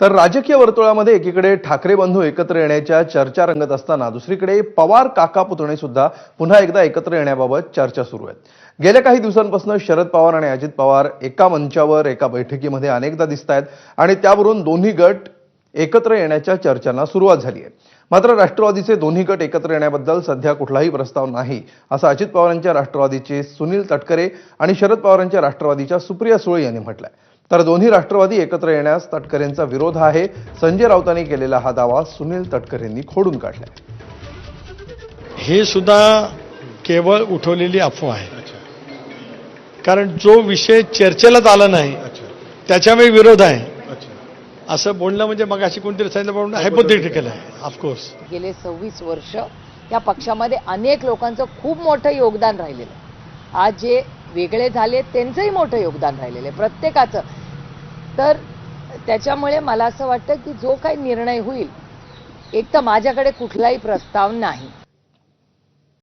तर राजकीय वर्तुळामध्ये एकीकडे ठाकरे बंधू एकत्र येण्याच्या चर्चा रंगत असताना दुसरीकडे पवार काका पुतणे सुद्धा पुन्हा एकदा एकत्र येण्याबाबत चर्चा सुरू आहेत. गेल्या काही दिवसांपासून शरद पवार आणि अजित पवार एका मंचावर एका बैठकीमध्ये अनेकदा दिसत आहेत आणि त्यावरून दोन्ही गट एकत्र येण्याच्या चर्चांना सुरुवात झाली आहे. मात्र राष्ट्रवादीचे दोन्ही गट एकत्र येण्याबद्दल सध्या कुठलाही प्रस्ताव नाही असं अजित पवारांच्या राष्ट्रवादीचे सुनील तटकरे आणि शरद पवारांच्या राष्ट्रवादीच्या सुप्रिया सुळे यांनी म्हटलंय. तर दोन्ही राष्ट्रवादी एकत्र येण्यास तटकरेंचा विरोध आहे. संजय राऊतांनी केलेला हा दावा सुनील तटकरेंनी खोडून काढलाय. हे सुद्धा केवळ उठवलेली अफवा आहे. कारण जो विषय चर्चेलाच आला नाही त्याच्यामुळे विरोध आहे. असं बोलणं म्हणजे मग अशी कोणतरी सांगितलं हायपोथेटिकल आहे ऑफकोर्स गेले सव्वीस वर्ष या पक्षामध्ये अनेक लोकांचं खूप मोठं योगदान राहिलेलं आहे. आज जे वेगळे झाले त्यांचंही मोठं योगदान राहिलेलं आहे प्रत्येकाचं. तर त्याच्यामुळे मला असं वाटतं की जो काही निर्णय होईल एक तर माझ्याकडे कुठलाही प्रस्ताव नाही.